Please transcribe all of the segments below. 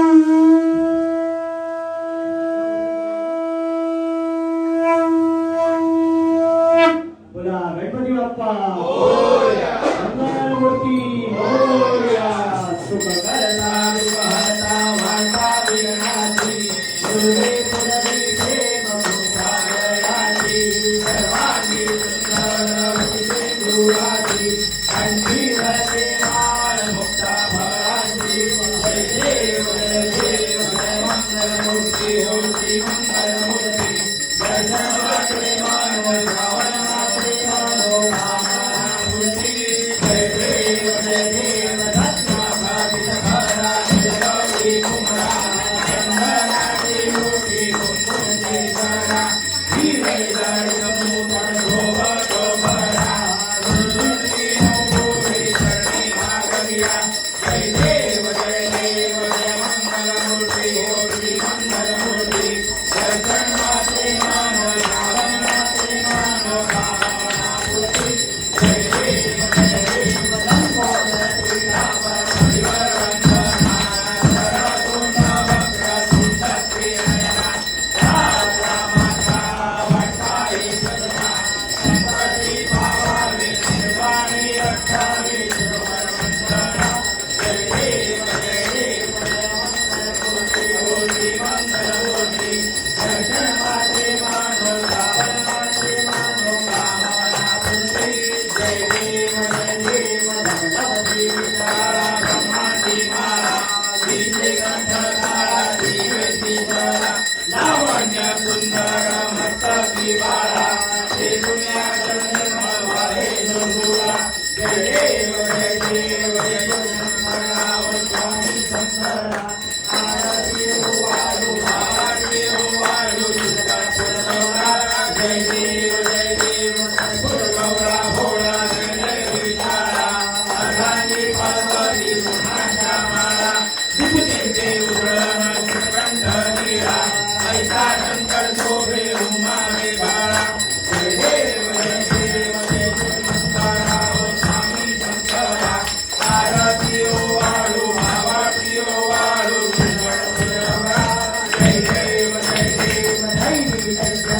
वॐ बmpfenारेंक वप्पास घ्रौक्रिज और शडर्वी मॉर्डी solve पह्याम ज्रकर वाता माइथां घ्रौकर मेंडी तमरें कुदें तततें श्रकर थीमा पुंक्ना राषी डिल्हां Thank you. Hey,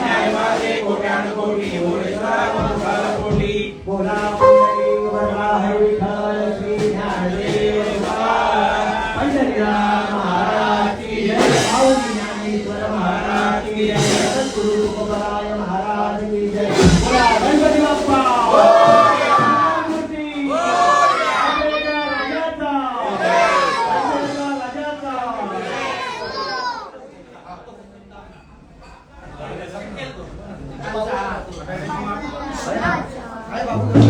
न्यायवादे कोट्यानुकोटि मोरेश्वरा कोटी बोला 감사합니다. 아,